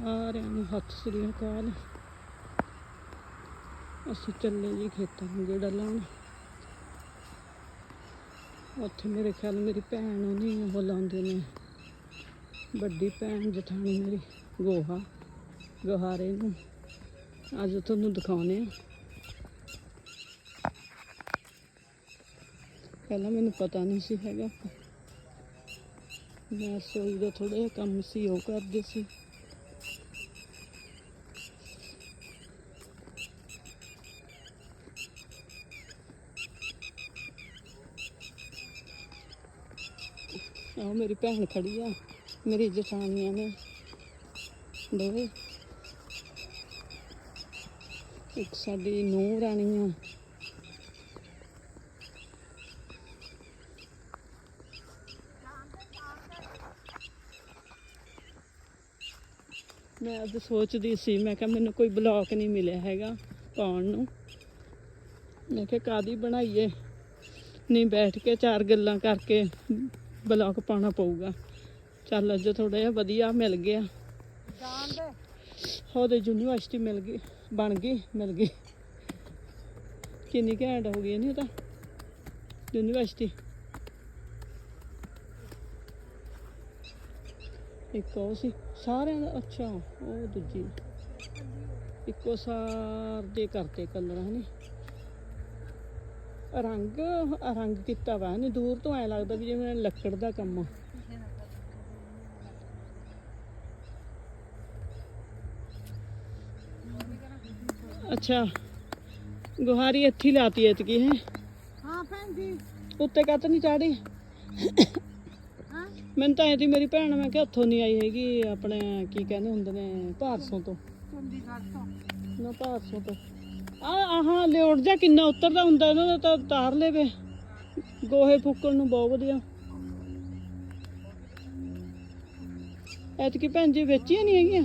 ਸਾਰਿਆਂ ਨੂੰ ਸਤਿ ਸ੍ਰੀ ਅਕਾਲ। ਅਸੀਂ ਚੱਲੇ ਜੀ ਖੇਤਾਂ ਨੂੰ ਗੇੜਾ ਲਾਉਣ। ਉੱਥੇ ਮੇਰੇ ਖਿਆਲ ਮੇਰੀ ਭੈਣ ਉਹਨੇ ਉਹ ਲਾਉਂਦੇ ਨੇ। ਵੱਡੀ ਭੈਣ ਜਠਾਣੀ ਮੇਰੀ, ਗੋਹਾ, ਗੋਹਾਰੇ ਨੂੰ। ਅੱਜ ਤੁਹਾਨੂੰ ਦਿਖਾਉਨੇ ਆ। ਪਹਿਲਾਂ ਮੈਨੂੰ ਪਤਾ ਨਹੀਂ ਸੀ ਹੈਗਾ। ਮੈਂ ਸੋਈ ਦਾ ਥੋੜਾ ਜਿਹਾ ਕੰਮ ਸੀ, ਉਹ ਕਰਦੇ ਸੀ। ਉਹ ਮੇਰੀ ਭੈਣ ਖੜੀ ਆ, ਮੇਰੀ ਜਠਾਨੀਆਂ ਨੇ। ਦੋਵੇਂ। ਇੱਕ ਸਾਡੀ ਨੂੰਹ ਰਾਣੀ ਆ। ਮੈਂ ਅੱਜ ਸੋਚਦੀ ਸੀ, ਮੈਂ ਕਿਹਾ ਮੈਨੂੰ ਕੋਈ ਬਲੌਕ ਨਹੀਂ ਮਿਲਿਆ ਹੈਗਾ ਪਾਉਣ ਨੂੰ। ਮੈਂ ਕਿਹਾ ਕਾਦੀ ਬਣਾਈਏ? ਨਹੀਂ ਬੈਠ ਕੇ ਚਾਰ ਗੱਲਾਂ ਕਰਕੇ ਬਲੌਕ ਪਾਉਣਾ ਪਊਗਾ। ਚੱਲ ਅੱਜ ਥੋੜਾ ਜਿਹਾ ਵਧੀਆ ਮਿਲ ਗਿਆ। ਉਹਦੇ ਯੂਨੀਵਰਸਿਟੀ ਮਿਲ ਗਈ, ਬਣ ਗਈ, ਮਿਲ ਗਈ। ਕਿੰਨੀ ਘੈਂਟ ਹੋ ਗਈ ਨਹੀਂ ਉਹ ਤਾਂ, ਯੂਨੀਵਰਸਿਟੀ। ਇੱਕ ਉਹ ਸੀ, ਸਾਰਿਆਂ ਦਾ, ਅੱਛਾ, ਉਹ ਦੂਜੀ। ਇੱਕੋ ਸਾਰ ਦੇ ਕਰਤੇ ਕਲਰ ਹਨੇ ਰੰਗ ਰੰਗ ਕੀਤਾ ਵਾ। ਨਹੀਂ ਦੂਰ ਤੋਂ ਐ ਲੱਗਦਾ ਵੀ ਜਿਵੇਂ ਲੱਕੜ ਦਾ ਕੰਮ ਆ। ਅੱਛਾ ਗੁਹਾਰੀ ਇੱਥੇ ਲਾਤੀ ਐਤਕੀ ਹੈ। ਹਾਂ ਭੈਣ ਜੀ। ਉੱਤੇ ਕੱਤ ਨਹੀਂ ਚਾੜੀ ਹਾਂ। ਮੈਨੂੰ ਤਾਂ ਐ ਮੇਰੀ ਭੈਣ ਮੈਂ ਕਿਹਾ ਉੱਥੋਂ ਨਹੀਂ ਆਈ ਹੈਗੀ ਆਪਣੇ ਕੀ ਕਹਿੰਦੇ ਹੁੰਦੇ ਨੇ ਭਾਰਸੋਂ ਤੋਂ। ਚੰਡੀਗੜ੍ਹ ਤੋਂ ਨਾ ਭਾਰਸੋਂ ਤੋਂ। ਆ ਆਹਾਂ ਲਿਓੜ ਜਾ ਕਿੰਨਾ ਉੱਤਰਦਾ ਹੁੰਦਾ ਇਹਨਾਂ ਦਾ ਤਾਂ ਤਾਰ ਲੈਵੇ। ਗੋਹੇ ਫੁੱਕਣ ਨੂੰ ਬਹੁਤ ਵਧੀਆ। ਐਤਕੀ ਭੈਣ ਜੀ ਵੇਚੀਆਂ ਨਹੀਂ ਹੈਗੀਆਂ?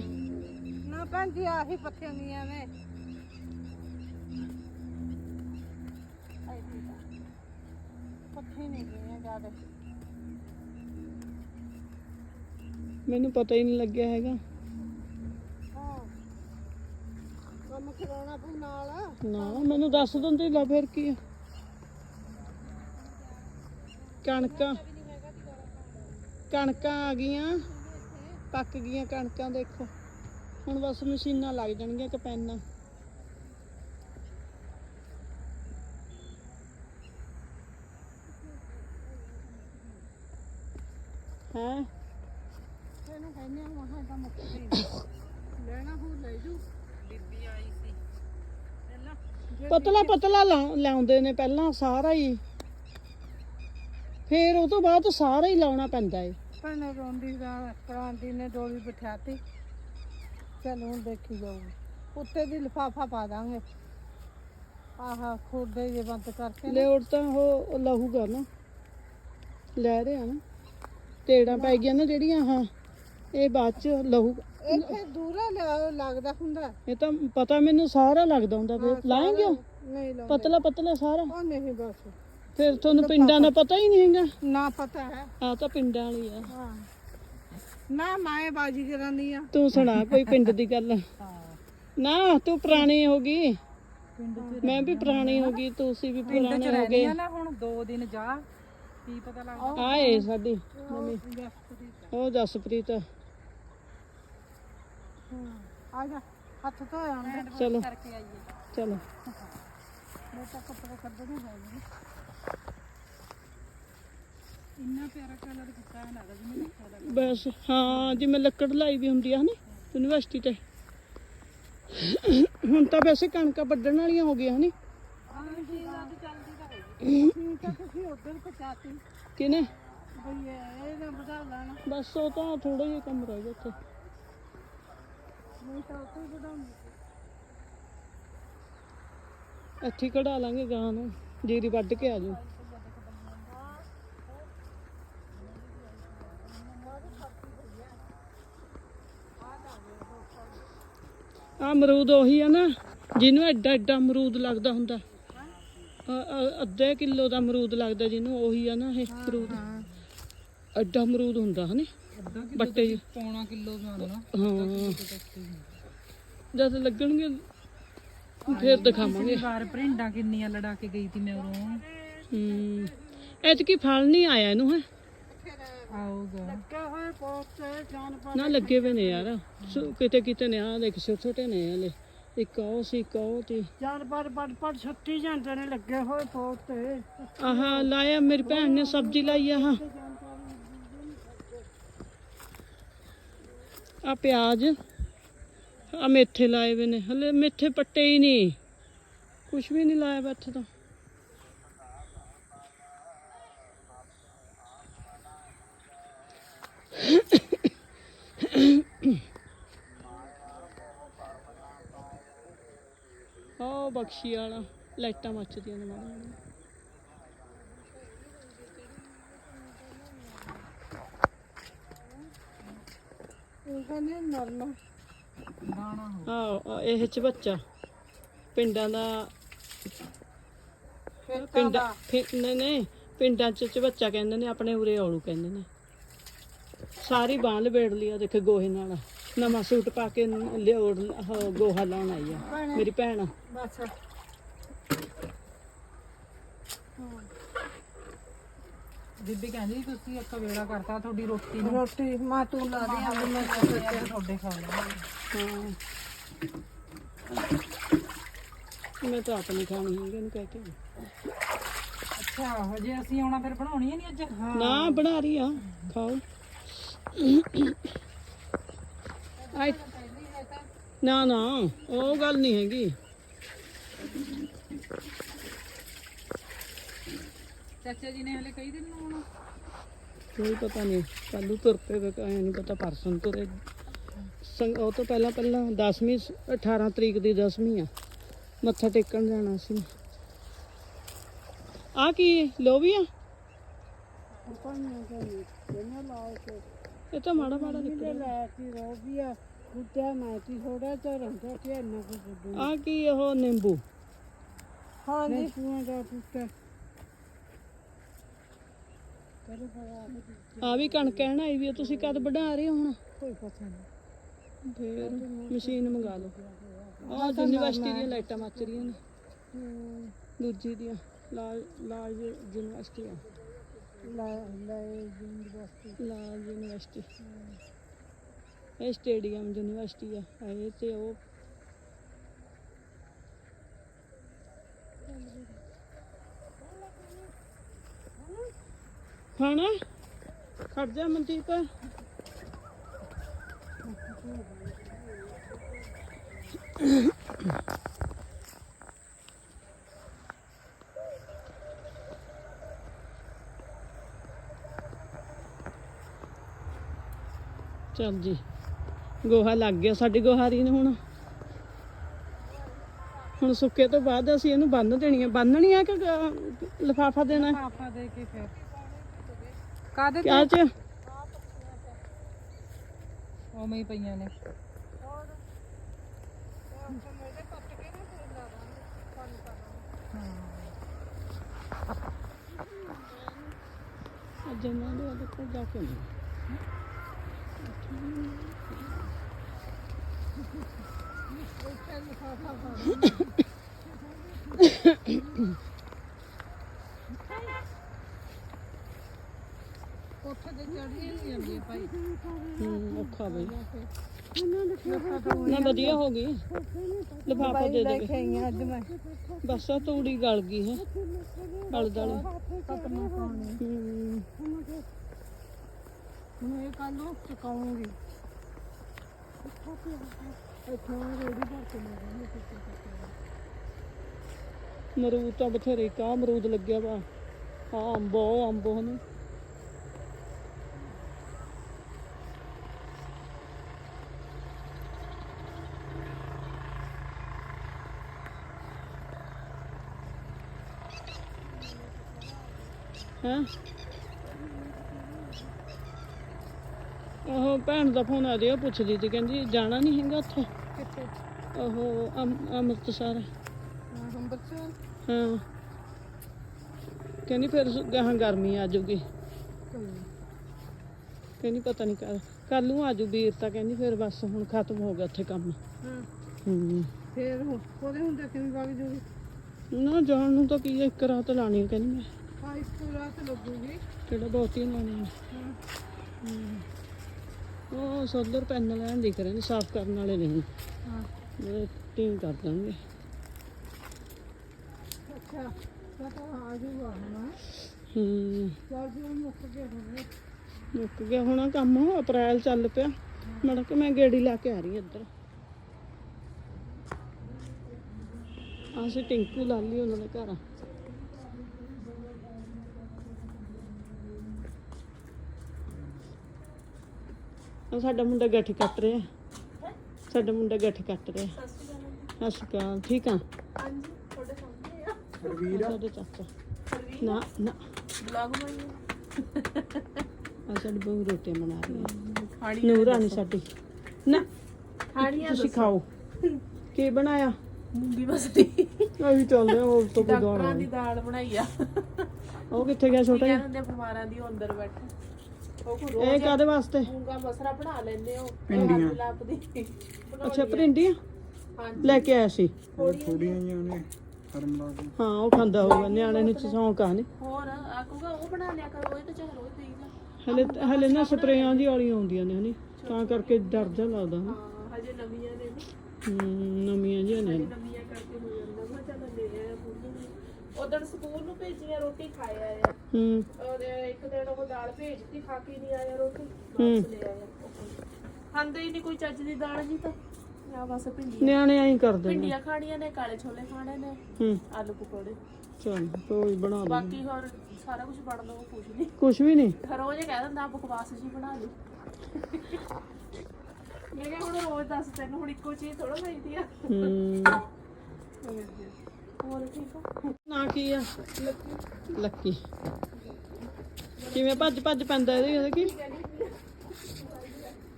ਨਾ ਭੈਣ ਜੀ ਆਹੀ ਪੱਥੀਆਂ ਦੀਆਂ ਨੇ ਪੱਥੀ ਨਹੀਂ ਗਈਆਂ ਜ਼ਿਆਦਾ। ਮੈਨੂੰ ਪਤਾ ਹੀ ਨਹੀਂ ਲੱਗਿਆ ਹੈਗਾ ਹਾਂ ਪਊ ਨਾਲ। ਨਾ ਮੈਨੂੰ ਦੱਸ ਦਿੰਦੇ ਲਾ ਫਿਰ ਕੀ ਆ। ਕਣਕਾਂ ਕਣਕਾਂ ਆ ਗਈਆਂ ਪੱਕ ਗਈਆਂ ਕਣਕਾਂ ਦੇਖੋ। ਹੁਣ ਬਸ ਮਸ਼ੀਨਾਂ ਲੱਗ ਜਾਣਗੀਆਂ ਕਪੈਨਾਂ ਹੈ? ਇਹਨੂੰ ਕਹਿੰਦੇ ਆ ਮਹਾਂ ਦਾ ਮੁੱਕ ਗਈ ਲੈਣਾ ਹੋ ਲੈ ਜੂ। ਬੀਬੀ ਆਈ ਸੀ। ਪਤਲਾ ਪਤਲਾ ਲਾ- ਲਾਉਂਦੇ ਨੇ ਪਹਿਲਾਂ ਸਾਰਾ ਹੀ। ਫਿਰ ਉਹ ਤੋਂ ਬਾਅਦ ਸਾਰਾ ਹੀ ਲਾਉਣਾ ਪੈਂਦਾ ਏ। ਭੈਣੇ ਰੋਂਦੀ ਦਾ ਕਰਾਂਦੀ ਨੇ ਡੋਲੀ ਬਿਠਾਤੀ। ਚੱਲ ਹੁਣ ਦੇਖੀ ਜਾਊਗੀ। ਉੱਤੇ ਦੀ ਲਿਫਾਫਾ ਪਾ ਦਾਂਗੇ। ਆਹ ਖੋਡੇ ਜੇ ਬੰਦ ਕਰਕੇ ਨਾ। ਲਿਓੜ ਤਾਂ ਉਹ ਲਹੂਗਾ ਨਾ। ਲੈ ਰਿਹਾ ਨਾ। ਤੇੜਾਂ ਪੈ ਗਈਆਂ ਨਾ ਜਿਹੜੀਆਂ ਹਾਂ। ਇਹ ਬਾਅਦ ਚ ਲਹੂ ਇੱਥੇ ਦੂਰਾ ਲੱਗਦਾ ਹੁੰਦਾ। ਇਹ ਤਾਂ ਪਤਾ ਮੈਨੂੰ ਸਾਰਾ ਲੱਗਦਾ ਹੁੰਦਾ ਫਿਰ ਲਾਏਂਗੇ ਉਹ? ਨਹੀਂ ਲਾਉਂਦੇ। ਪਤਲਾ ਪਤਲਾ ਸਾਰਾ? ਉਹ ਨਹੀਂ ਬਸ। ਫਿਰ ਤੁਹਾਨੂੰ ਪਿੰਡਾਂ ਦਾ ਪਤਾ ਹੀ ਨਹੀਂ ਹੈਗਾ? ਨਾ ਪਤਾ ਹੈ। ਆ ਤਾਂ ਪਿੰਡਾਂ ਵਾਲੀ ਆ। ਹਾਂ। ਨਾ ਮਾਏ ਬਾਜੀ ਕਰਾਂਦੀ ਆ। ਤੂੰ ਸੁਣਾ ਕੋਈ ਪਿੰਡ ਦੀ ਗੱਲ। ਨਾ ਤੂੰ ਪੁਰਾਣੀ ਹੋ ਗਈ। ਮੈਂ ਵੀ ਪੁਰਾਣੀ ਹੋ ਗਈ ਤੁਸੀਂ ਵੀ ਪੁਰਾਣੇ ਹੋ ਗਏ। ਨਾ ਹੁਣ 2 ਦਿਨ ਜਾ। ਕੀ ਪਤਾ ਲੱਗਦਾ। ਆਏ ਸਾਡੀ ਨਵੀਂ। ਉਹ ਜਸਪ੍ਰੀਤ। ਆ ਜਾ ਹੱਥ ਧੋ ਆਉਂਦੇ। ਚਲੋ। ਕਰਕੇ ਆਈਏ। ਚਲੋ। ਮੈਂ ਤਾਂ ਕੱਪੜੇ ਕੱਢਣੇ ਹੈ ਇੰਨਾ ਪਿਆਰਾ ਕਲਰ ਕੀਤਾ ਹੈ ਲੱਗਦਾ ਜਿਵੇਂ ਲੱਖਾਂ ਦਾ ਬਸ ਹਾਂ ਜਿਵੇਂ ਲੱਕੜ ਲਾਈ ਵੀ ਹੁੰਦੀ ਆ ਹਨਾ ਯੂਨੀਵਰਸਿਟੀ ਤੇ। ਹੁਣ ਤਾਂ ਵੈਸੇ ਕਣਕਾਂ ਵੱਢਣ ਵਾਲੀਆਂ ਹੋ ਗਈਆਂ ਹਨੀ। ਕਿਨੇ ਬਈ ਇਹ ਇਹ ਨਾ ਵਧਾ ਲੈਣਾ। ਬਸ ਉਹ ਤਾਂ ਥੋੜਾ ਜਿਹਾ ਕੰਮ ਰਹਿ ਗਿਆ ਉੱਥੇ ਨਹੀਂ ਤਾਂ ਉੱਥੇ ਹੀ ਵਧਾਉਂਗੀ ਇੱਥੇ ਕਢਾ ਲਾਂਗੇ ਗਾਂ ਨੂੰ ਜੀਰੀ ਵੱਢ ਕੇ ਆ ਜਾਓ। ਆ ਅਮਰੂਦ ਉਹੀ ਆ ਨਾ ਜਿਹਨੂੰ ਐਡਾ ਐਡਾ ਅਮਰੂਦ ਲੱਗਦਾ ਹੁੰਦਾ। ਅੱਧੇ ਕਿਲੋ ਦਾ ਅਮਰੂਦ ਲੱਗਦਾ ਜਿਹਨੂੰ ਉਹੀ ਆ ਨਾ ਇਹ ਅਮਰੂਦ। ਹਾਂ। ਐਡਾ ਅਮਰੂਦ ਹੁੰਦਾ ਹਨੇ? ਬੱਟੇ ਜਿਹੇ। ਪੌਣਾ ਕਿਲੋ ਬਣਾਉਣਾ ਹਾਂ। ਜਦ ਲੱਗਣਗੇ ਫਿਰ ਦਿਖਾਵਾਂਗੇ। ਵਾਰ ਪ੍ਰਿੰਡਾਂ ਕਿੰਨੀਆਂ ਲੜਾ ਕੇ ਗਈ ਤੀ ਮੈਂ ਉਰੋਂ ਹੂੰ। ਐਤਕੀ ਫਲ ਨਹੀਂ ਆਇਆ ਇਹਨੂੰ ਹੈ? ਆਊਗਾ। ਨਾ ਲੱਗੇ ਵੇ ਨੇ ਯਾਰ। ਸੋ- ਕਿਤੇ ਕਿਤੇ ਨੇ ਆ ਦੇਖ ਛੋਟੇ ਛੋਟੇ ਨੇ ਹਲੇ। ਇੱਕ ਉਹ ਸੀ ਇੱਕ ਉਹ ਸੀ ਜਾਨ ਪਰ ਪੜ ਪੜ ਛੱਤੀ ਜਾਂਦੇ ਨੇ ਲੱਗੇ ਹੋਏ ਪੋਸਟਰ ਆਹ ਲਾਇਆ ਮੇਰੀ ਭੈਣ ਨੇ ਸਬਜ਼ੀ ਲਾਈ ਆਹ। ਆ ਪਿਆਜ਼। ਆ ਮੇਥੇ ਲਾਏ ਵੇ ਨੇ। ਹਲੇ ਮੇਥੇ ਪੱਟੇ ਹੀ ਨਹੀਂ। ਕੁਛ ਵੀ ਨਹੀਂ ਲਾਇਆ ਵਾ ਇੱਥੇ ਤਾਂ। ਉਹ ਬਖਸ਼ੀ ਵਾਲਾ। ਲਾਈਟਾਂ ਮੱਚਦੀਆਂ ਨੇ ਮਾੜੀਆਂ ਕਹਿੰਦੇ ਨਰਮ ਦਾਣਾ ਆਹ ਇਹ ਚ ਬੱਚਾ। ਪਿੰਡਾਂ ਦਾ ਫਿਰ ਪਿੰਡਾਂ ਫਿਰ- ਨਹੀਂ ਨਹੀਂ ਪਿੰਡਾਂ ਚ ਚ ਬੱਚਾ ਕਹਿੰਦੇ ਨੇ ਆਪਣੇ ਉਰੇ ਔਲੂ ਕਹਿੰਦੇ ਨੇ। ਸਾਰੀ ਬਾਂਹ ਲਵੇੜ ਲਈ ਆ ਦੇਖ ਗੋਹੇ ਨਾਲ। ਨਵਾਂ ਸੂਟ ਪਾ ਕੇ ਲਿਓੜ ਗੋਹਾ ਲਾਉਣ ਆਈ ਆ ਮੇਰੀ ਭੈਣ। ਬਸ। ਬੀਬੀ ਕਹਿੰਦੀ ਤੁਸੀਂ ਇੱਕ ਵੇਲਾ ਕਰਤਾ ਤੁਹਾਡੀ ਰੋਟੀ ਨੂੰ। ਰੋਟੀ ਮਾਂ ਤੂੰ ਲਾ ਦੇ ਆ ਮੈਂ ਤੁਹਾਡੇ ਖਾ ਹਾਂ। ਮੈਂ ਤਾਂ ਆਪ ਨਹੀਂ ਖਾਣੀ ਹੈਗੀ ਇਹਨੂੰ ਕਹਿ ਕੇ ਅੱਛਾ ਹਜੇ ਅਸੀਂ ਆਉਣਾ ਫਿਰ ਬਣਾਉਣੀ ਹੈ ਨਹੀਂ ਅੱਜ? ਨਾ ਬਣਾ ਰਹੀ ਆ ਖਾਓ। ਆਈ। ਨਾ ਨਾ ਉਹ ਗੱਲ ਨਹੀਂ ਹੈਗੀ। ਚਾਚਾ ਜੀ ਨੇ ਹਲੇ ਕਈ ਦਿਨ ਨੂੰ ਆਉਣਾ ਕੋਈ ਪਤਾ ਨਹੀਂ ਕੱਲੂ ਨੂੰ ਤੁਰ ਪਏ ਐ ਨਹੀਂ ਪਤਾ ਪਰਸੋਂ ਨੂੰ ਤੁਰੇ। ਸੰਗ ਉਹ ਤੋਂ ਪਹਿਲਾਂ ਪਹਿਲਾਂ 10ਵੀਂ 18 ਤਰੀਕ ਦੀ 10ਵੀਂ ਆ। ਮੱਥਾ ਟੇਕਣ ਜਾਣਾ ਸੀ। ਆ ਕੀ ਲੋਵੀ ਆ? ਇਹ ਤਾਂ ਮਾੜਾ ਮਾੜਾ ਨਿਕਲਿਆ ਲਾਤੀ ਰੋਬੀਆ ਕੁੱਤਿਆ ਮਾਤੀ ਥੋੜਾ ਜਿਹਾ ਰੰਗਾ ਕਿ ਇੰਨਾ ਕੁ ਗੁੱਡੂ ਆ ਕੀ ਉਹ ਨਿੰਬੂ? ਹਾਂ ਪੂਰਾ ਦਾ ਕੁੱਤਾ ਆ ਵੀ ਕਣਕ ਕਹਿਣ ਆਈ ਵੀ ਤੁਸੀਂ ਕਦ ਵਢਾ ਰਹੇ ਹੋ ਹੁਣ? ਕੋਈ ਪਤਾ ਨਹੀਂ ਫੇਰ ਮਸ਼ੀਨ ਮੰਗਾ ਲਓ। ਆਹ ਯੂਨੀਵਰਸਿਟੀ ਦੀਆਂ ਲਾਈਟਾਂ ਮੱਚ ਰਹੀਆਂ ਨੇ। ਦੂਜੀ ਦੀਆਂ ਲਾਲ ਲਾਲ ਯੂਨੀਵਰਸਿਟੀ ਆ। ਲੈ ਲੈ ਯੂਨੀਵਰਸਿਟੀ। ਲਾਲ ਯੂਨੀਵਰਸਿਟੀ। ਇਹ ਸਟੇਡੀਅਮ ਯੂਨੀਵਰਸਿਟੀ ਆ। ਇਹ ਤੇ ਉਹ ਖਾਣਾ ਖੜ ਜਾ ਮਨਦੀਪ। ਚੱਲ ਜੀ। ਗੋਹਾ ਲੱਗ ਗਿਆ ਸਾਡੀ ਗੋਹਾਰੀ ਨੂੰ ਹੁਣ। ਹੁਣ ਸੁੱਕੇ ਤੋਂ ਬਾਅਦ ਅਸੀਂ ਇਹਨੂੰ ਬੰਨ ਦੇਣੀ ਆ। ਬੰਨਣੀ ਹੈ ਕਿ ਲਫਾਫਾ ਦੇਣਾ? ਹੈ? ਦੇ ਕੇ ਫਿਰ। ਕਾਦੇ ਕਿਆ ਚ? ਉਵੇਂ ਹੀ ਪਈਆਂ ਨੇ। ਇਹਨਾਂ ਦੇ ਉਹਦੇ ਕੋਲ ਜਾ ਕੇ ਆਉਂਦੇ। ਹਾਂ। ਉੱਥੇ ਤੇ ਚੜ੍ਹੀ ਨਹੀਂ ਜਾਂਦੀ ਭਾਈ ਹੂੰ ਔਖਾ ਬਈ। ਨਾ ਵਧੀਆ ਹੋ ਗਈ। ਲਫਾਫਾ ਦੇ ਦੇ ਖਾਈਆਂ ਅੱਜ ਮੈਂ। ਬਸ ਆ ਤੂੜੀ ਗਲ ਗਈ ਹੈ। ਗਲ ਹੁਣ ਇਹ ਕੱਲ ਨੂੰ ਚਕਾਉਂਗੀ। ਮਰੂਦ ਤਾਂ ਬਥੇਰੇ ਕਾ ਅਮਰੂਦ ਲੱਗਿਆ ਵਾ। ਹਾਂ ਅੰਬੋ ਅੰਬੋ ਨੇ ਹੈਂ? ਉਹ ਭੈਣ ਦਾ ਫੋਨ ਆ ਰਿਹਾ ਪੁੱਛਦੀ ਸੀ ਕਹਿੰਦੀ ਜਾਣਾ ਨਹੀਂ ਹੈਗਾ ਉੱਥੇ? ਕਿੱਥੇ? ਉਹ ਅਮ- ਅੰਮ੍ਰਿਤਸਰ। ਅੰਬਰਸਰ ਹਾਂ। ਕਹਿੰਦੀ ਫਿਰ ਗਾਹਾਂ ਗਰਮੀ ਆ ਜਾਊਗੀ। ਕਹਿੰਦੀ ਪਤਾ ਨਹੀਂ ਕਰ ਕੱਲ ਨੂੰ ਆਜੂ ਵੀਰ ਤਾਂ। ਕਹਿੰਦੀ ਫਿਰ ਬਸ ਹੁਣ ਖਤਮ ਹੋ ਗਿਆ ਉੱਥੇ ਕੰਮ। ਹਾਂ। ਹੂੰ। ਫੇਰ ਉਹ- ਉਹਦੇ ਹੁੰਦੇ ਕਿਵੇਂ ਵਗ ਜੂਗੀ? ਨਾ ਜਾਣ ਨੂੰ ਤਾਂ ਕੀ ਆ, ਇੱਕ ਰਾਤ ਲਾਣੀ ਆ ਕਹਿੰਦੀ ਮੈਂ। ਹਾਂ ਇੱਕ ਰਾਤ ਲੱਗੂਗੀ। ਕਿਹੜਾ ਬਹੁਤੀ ਲਾਉਣੀ ਉਹ ਸੋਲਰ ਪੈਨਲ ਐਂ ਦਿਖ ਰਹੇ ਨੇ ਸਾਫ਼ ਕਰਨ ਵਾਲੇ ਨਹੀਂ। ਹਾਂ। ਉਹ ਟੀਮ ਕਰ ਦਾਂਗੇ। ਅੱਛਾ ਤਾਂ ਤਾਂ ਆ ਜੂਗਾ ਹੁਣ। ਹੂੰ। ਚੱਲ ਜੀ ਮੁੱਕ ਗਿਆ ਹੁਣ। ਮੁੱਕ ਗਿਆ ਹੋਣਾ ਕੰਮ ਅਪ੍ਰੈਲ ਚੱਲ ਪਿਆ। ਮੜ ਕੇ ਮੈਂ ਗੇੜੀ ਲਾ ਕੇ ਆ ਰਹੀ ਇੱਧਰ। ਅਸੀਂ ਟਿੰਕੂ ਲਾ ਲਈ ਉਹਨਾਂ ਦੇ ਘਰ। ਆ ਸਾਡਾ ਮੁੰਡਾ ਗੱਠ ਕੱਟ ਰਿਹਾ। ਸਾਡਾ ਮੁੰਡਾ ਗੱਠ ਕੱਟ ਰਿਹਾ। ਸਤਿ ਸ਼੍ਰੀ ਅਕਾਲ। ਠੀਕ ਆ? ਰਵੀਰ ਸਾਡੇ ਚਾਚਾ। ਨਾ ਨਾ। ਬਲੌਗ ਬਣਾਈ ਆ। ਸਾਡੀ ਬਹੂ ਰੋਟੀਆਂ ਬਣਾ ਰਹੀ ਹੈ ਖਾਣੀ ਨੂਰਾ ਨਹੀਂ ਸਾਡੀ। ਨਾ ਖਾਣੀਆਂ ਤੁਸੀਂ ਖਾਓ। ਕੀ ਬਣਾਇਆ? ਮੂੰਗੀ ਮਸਰੀ ਅਸੀਂ ਚੱਲਦੇ ਹਾਂ ਹੋਰ ਤੋਂ ਕੋਈ ਦੀ ਦਾਲ ਬਣਾਈ ਆ। ਉਹ ਕਿੱਥੇ ਗਿਆ ਛੋਟਾ ਜਿਹਾ? ਕਹਿੰਦੇ ਬਿਮਾਰਾਂ ਦੀ ਉਹ ਅੰਦਰ ਬੈਠੇ। ਉਹ ਕੋ ਇਹ ਕਾਦੇ ਵਾਸਤੇ? ਮੂੰਗਾ ਮਸਰਾ ਬਣਾ ਲੈਂਦੇ ਹੋ। ਭਿੰਡੀਆਂ। ਲੱਪਦੀ। ਅੱਛਾ ਭਰਿੰਡੀਆਂ ਹਾਂਜੀ। ਲੈ ਕੇ ਆਇਆ ਸੀ। ਥੋੜੀਆਂ ਜਿਹੀਆਂ। ਨੇ ਕਰਮ ਲਾ ਕੇ। ਹਾਂ ਉਹ ਖਾਂਦਾ ਹੋਊਗਾ ਨਿਆਣੇ ਨੂੰ ਤਾਂ ਸ਼ੌਂਕ ਆ ਨਹੀਂ? ਹੋਰ ਆਕੂਗਾ ਉਹ ਬਣਾ ਲਿਆ ਕਰੋ ਇਹ ਤਾਂ ਚਾਹ ਰੋਜ਼ ਦੇਈਦਾ ਹਲੇ ਹਲੇ ਨਾ ਸਪਰੇਆਂ ਦੀ ਵਾਲੀਆਂ ਆਉਂਦੀਆਂ ਨੇ ਹਨੀ? ਤਾਂ ਕਰਕੇ ਡਰ ਜਾ ਲੱਗਦਾ ਹਾਂ ਹਜੇ ਨਵੀਆਂ ਨੇ ਨਾ। ਹਮ, ਨਵੀਆਂ ਜਿਹੀਆਂ ਨੇ। ਨਵੀਆਂ ਕਰਕੇ ਹੋ ਜਾਂਦਾ ਮੈਂ ਚੱਲ ਲੈ ਆਇਆ ਉਦੋਂ ਸਕੂਲ ਨੂੰ ਭੇਜੀਆਂ ਰੋਟੀ ਖਾਇਆ ਆ। ਹੂੰ। ਉਹਦੇ ਇੱਕ ਦਿਨ ਉਹ ਦਾਲ ਭੇਜਤੀ ਖਾ ਕੇ ਨਹੀਂ ਆਇਆ ਰੋਟੀ ਹੂੰ। ਵਾਪਸ ਲੈ ਆਇਆ। ਖਾਂਦੇ ਹੀ ਨਹੀਂ ਕੋਈ ਚੱਜ ਦੀ ਦਾਲ ਜੀ ਤਾਂ। ਆ ਬਸ ਭਿੰਡੀਆਂ। ਨਿਆਣੇ ਐਂ ਕਰਦੇ ਨੇ ਭਿੰਡੀਆਂ ਖਾਣੀਆਂ ਨੇ ਕਾਲੇ ਛੋਲੇ ਖਾਣੇ ਨੇ ਹੂੰ। ਆਲੂ ਪਕੌੜੇ। ਚਲ ਕੋਈ ਬਣਾ ਦੇ। ਬਾਕੀ ਹੋਰ ਸਾਰਾ ਕੁਝ ਨਹੀਂ। ਵੀ ਨਹੀਂ? ਰੋਜ਼ ਇਹ ਕਹਿ ਦਿੰਦਾ ਬਕਵਾਸ ਜੀ ਬਣਾ ਲਈ ਹੁਣ ਰੋਜ਼ ਦੱਸ ਤੈਨੂੰ ਹੁਣ ਇੱਕੋ ਚੀਜ਼ ਥੋੜਾ ਚਾਹੀਦੀ ਆ। ਹੂੰ। ਹੋਰ ਠੀਕ ਆ ਨਾ ਕੀ ਆ? ਲੱਕੀ। ਕਿਵੇਂ ਭੱਜ ਭੱਜ ਪੈਂਦਾ ਇਹਦੇ ਇਹਦੇ ਕੀ?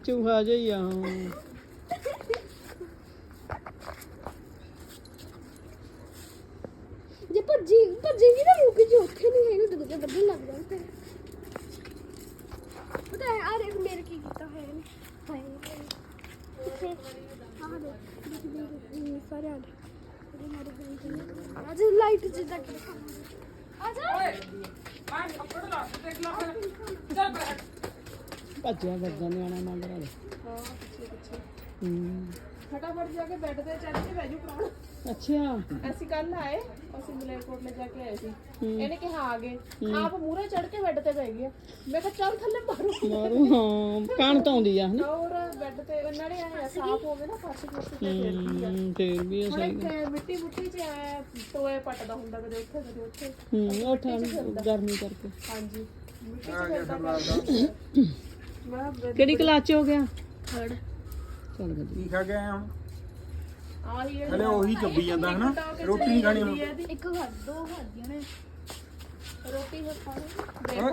ਚੂਹਾ ਜਿਹਾ ਹੀ ਆ ਜੇ ਭੱਜੀ ਭੱਜੇਗੀ ਨਾ ਰੁਕ ਜੀ, ਉੱਥੇ ਨਹੀਂ ਹੈਗਾ ਤੇ ਦੂਜਾ ਵੱਢਣ ਲੱਗ ਜਾਣਾ ਫਿਰ। ਪਤਾ ਹੈ ਆ ਦੇਖ ਮੇਰੇ ਕੀ ਕੀਤਾ ਹੋਇਆ ਇਹਨੇ। ਹਾਏ ਕਿੱਥੇ ਆਹ ਦੇ ਦੇਖ ਦੇਖ ਸਾਰੇ ਆ? ਦੇ ਉਹਦੇ ਮਾਰੇ ਗਏ ਅੱਜ ਲਾਈਟ ਜਿੱਦਾਂ ਕਿ ਆ ਜਾ ਭੱਜਿਆ ਵੱਜਦਾ ਨਿਆਣਾ ਮੰਗ ਰਿਹਾ। ਹਾਂ ਪਿੱਛੇ ਪਿੱਛੇ। ਹੂੰ। ਫਟਾਫਟ ਜਾ ਕੇ ਬੈੱਡ ਤੇ ਚੜ ਕੇ ਬਹਿ ਜੂ ਪ੍ਰਾਣ ਅੱਛਾ ਅਸੀਂ ਕੱਲ ਆਏ ਅਸੀਂ ਮਲੇਰਕੋਟਲੇ ਜਾ ਕੇ ਆਏ ਸੀ ਹੂੰ। ਇਹਨੇ ਕਿਹਾ ਆ ਗਏ ਆਪ ਮੂਹਰੇ ਚੜ ਕੇ ਬੈੱਡ ਤੇ ਬਹਿ ਗਿਆ ਮੈਂ ਕਿਹਾ ਚੱਲ ਥੱਲੇ ਮਾਰੂ ਮਾਰੂ ਹਾਂ ਕਾਣ ਤਾਂ ਆਉਂਦੀ ਆ ਹਨਾ ਹੋਰ ਬੈੱਡ ਤੇ ਉਹਨਾਂ ਨੇ ਆਇਆ ਸਾਫ਼ ਹੋਵੇ ਨਾ ਫਰਸ਼ ਫੁਰਸ਼ ਤੇ ਫਿਰ ਕੀ ਆ ਹੂੰ ਫੇਰ ਵੀ ਆ ਹੁਣ ਸਹੀ ਇੱਕ ਮਿੱਟੀ ਮੁੱਟੀ ਚ ਆਇਆ ਟੋਏ ਪੱਟਦਾ ਹੁੰਦਾ ਕਦੇ ਉੱਥੇ ਕਦੇ ਉੱਥੇ ਹੂੰ ਉਹ ਠੰਡ ਗਰਮੀ ਕਰਕੇ ਹਾਂਜੀ ਮਿੱਟੀ ਚ ਫਿਰਦਾ ਕਰਦਾ ਮੈਂ ਕਿਹੜੀ ਕਲਾਸ ਚ ਹੋ ਗਿਆ ਥਰਡ ਚੱਲ ਵਧੀਆ ਕੀ ਖਾ ਗਿਆ ਹੁਣ ਆਹੀ ਹਲੇ ਉਹੀ ਚੱਬੀ ਜਾਂਦਾ ਹਨਾ? ਰੋਟੀ ਨਹੀਂ ਖਾਣੀ ਹੁਣ। ਇੱਕ ਘਰ ਦੋ ਖਾਦੀਆਂ ਨੇ ਰੋਟੀ ਖਾਣੀ ਦੇਖੋ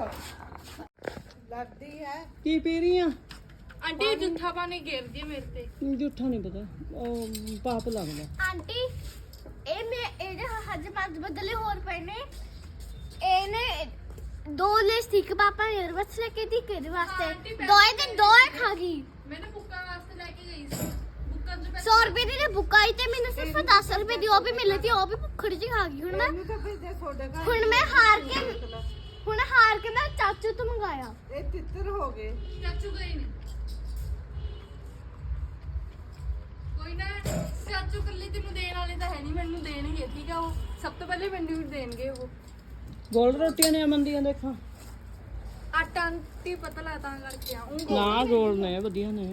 ਲੱਗਦੀ ਹੈ। ਕੀ ਪੀ ਰਹੀ ਆ? ਆਂਟੀ ਜੁੱਠਾ ਪਾਣੀ ਘੇਰਦੀ ਹੈ ਮੇਰੇ ਤੇ। ਜੂਠਾ ਨਹੀਂ ਪਤਾ। ਉਹ ਪਾਪ ਲੱਗਦਾ। ਆਂਟੀ ਇਹ ਮੈਂ ਇਹਦੇ ਹੱਜ ਪੰਜ ਬਦਲੇ ਹੋਰ ਪਏ ਨੇ ਇਹਨੇ ਦੋ ਲੈ ਸਟਿਕ ਪਾਪਾ ਨੇ ਰਵਸ ਲੈ ਕੇ ਦੀ ਕਿਹਦੇ ਵਾਸਤੇ। ਦੋਏ ਤੇ ਦੋਏ ਖਾ ਗਈ। ਮੈਨੂੰ ਬੁੱਕਾਂ ਵਾਸਤੇ ਲੈ ਕੇ ਗਈ ਸੀ। ਬੁੱਕਾਂ ਚ 100 ਰੁਪਏ ਦੀ ਨੇ ਬੁੱਕ ਆਈ ਤੇ ਮੈਨੂੰ ਸਿਰਫ 10 ਰੁਪਏ ਦੀ ਉਹ ਵੀ ਮਿਲੀ ਤੀ ਉਹ ਵੀ ਭੁੱਖੜ ਜੀ ਖਾ ਗਈ। ਹੁਣ ਮੈਂ ਹੁਣ ਮੈਂ ਹਾਰ ਕੇ ਹੁਣ ਹਾਰ ਕੇ ਮੈਂ ਚਾਚੂ ਤੋਂ ਮੰਗਾਇਆ। ਇਹ ਤਿੱਤਰ ਹੋ ਗਏ। ਚਾਚੂ ਗਏ ਨੇ। ਕੋਈ ਨਾ ਚਾਚੂ ਕੱਲੀ ਤੈਨੂੰ ਦੇਣ ਵਾਲੇ ਤਾਂ ਹੈ ਨਹੀਂ ਮੈਨੂੰ ਦੇਣਗੇ ਠੀਕ ਆ ਉਹ? ਸਭ ਤੋਂ ਪਹਿਲੇ ਮੈਨੂੰ ਦੇਣਗੇ ਉਹ। ਗੋਲ ਰੋਟੀਆਂ ਨੇ ਅਮਨ ਦੀਆਂ ਦੇਖਾਂ। ਆਟਾ ਆਂਟੀ ਪਤਲਾ ਤਾਂ ਕਰਕੇ ਆ ਉਹ ਨਾ ਗੋਲ ਨੇ ਵਧੀਆ ਨੇ।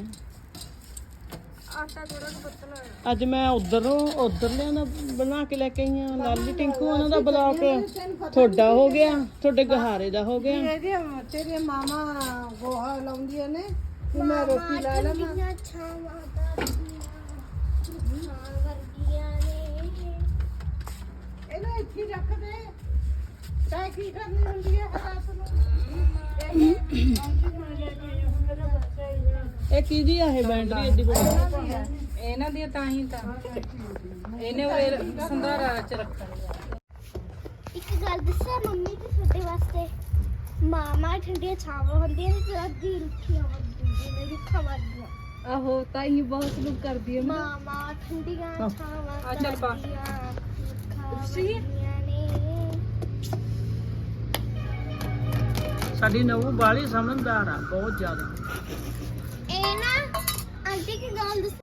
ਆਟਾ ਥੋੜਾ ਜਿਹਾ ਪਤਲਾ ਹੈ ਅੱਜ ਮੈਂ ਉਧਰ ਉਧਰ ਲਿਆਂਦਾ ਬਣਾ ਕੇ ਲੈ ਕੇ ਆਈ ਆ ਲਾਲੀ ਟਿੰਕੂ ਉਹਨਾਂ ਦਾ ਬਲੌਕ ਤੁਹਾਡਾ ਹੋ ਗਿਆ ਤੁਹਾਡੇ ਗਹਾਰੇ ਦਾ ਹੋ ਗਿਆ। ਇਹਦੀਆਂ ਤੇਰੀਆਂ ਮਾਮਾ ਗੋਹਾ ਲਾਉਂਦੀਆਂ ਨੇ ਤੇ ਮੈਂ ਰੋਟੀ ਲਾ ਲਵਾਂ ਕਿੰਨਾ ਅੱਛਾ ਮਾਤਾ ਮਾਂ ਵਰਗੀਆਂ ਨੇ। ਇਹਨੂੰ ਇੱਥੇ ਰੱਖ ਦੇ। ਇਹ ਕਿਹਦੀ ਆ ਇਹ ਬੈਂਡਰੀ ਐਡੀ ਬੜੀ ਇਹਨਾਂ ਦੀ ਤਾਂ ਹੀ ਤਾਂ ਇਹਨੇ ਉਹ ਸੰਧਾਰਾ ਚ ਰੱਖਣਾ ਇੱਕ ਗੱਲ ਦੱਸਾਂ ਮੰਮੀ ਤੇ ਤੁਹਾਡੇ ਵਾਸਤੇ ਮਾਮਾ ਠੰਡੀਆਂ ਛਾਵਾਂ ਹੁੰਦੀਆਂ ਨੇ ਤੇਰਾ ਦਿਲ ਰੁੱਖੀਆਂ ਹੁੰਦੀਆਂ ਨੇ ਰੁੱਖਾਂ ਵਰਗੀਆਂ ਆਹੋ ਤਾਂ ਹੀ ਬਹੁਤ ਲੋਕ ਕਰਦੀ ਹੈ ਮਾਮਾ ਠੰਡੀਆਂ ਛਾਵਾਂ ਆ ਚੱਲ ਬਾ ਸਹੀ ਸਾਡੀ ਨਵੂ ਬਾਲੀ ਸਮਝਦਾਰ ਆ ਬਹੁਤ ਜ਼ਿਆਦਾ। ਇਹ ਨਾ ਆਂਟੀ ਕੀ ਗੱਲ ਦੱਸ